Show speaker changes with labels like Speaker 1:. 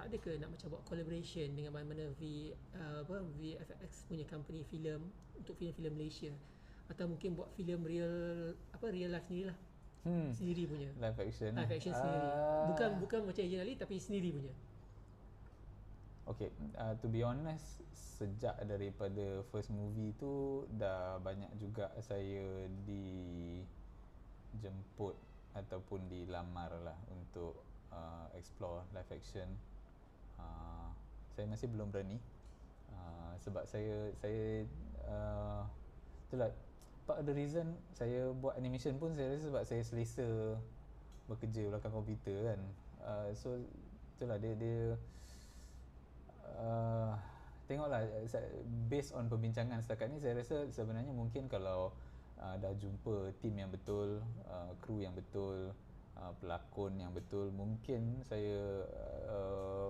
Speaker 1: tak ada ke nak macam buat collaboration dengan mana-mana V uh, apa VFX punya company filem untuk filem-filem Malaysia atau mungkin buat filem real apa real life sendiri lah
Speaker 2: Hmm.
Speaker 1: sendiri punya
Speaker 2: Live action.
Speaker 1: live action sendiri
Speaker 2: Ah.
Speaker 1: bukan bukan macam Agent Ali tapi sendiri punya
Speaker 2: Okay, uh, to be honest, sejak daripada first movie tu dah banyak juga saya dijemput ataupun dilamar lah untuk uh, explore live action. Uh, saya masih belum berani uh, sebab saya saya uh, itulah part of the reason saya buat animation pun saya rasa sebab saya selesa bekerja belakang komputer kan. Uh, so itulah dia dia uh, tengoklah based on perbincangan setakat ni saya rasa sebenarnya mungkin kalau uh, dah jumpa tim yang betul, uh, kru yang betul, uh, pelakon yang betul, mungkin saya uh,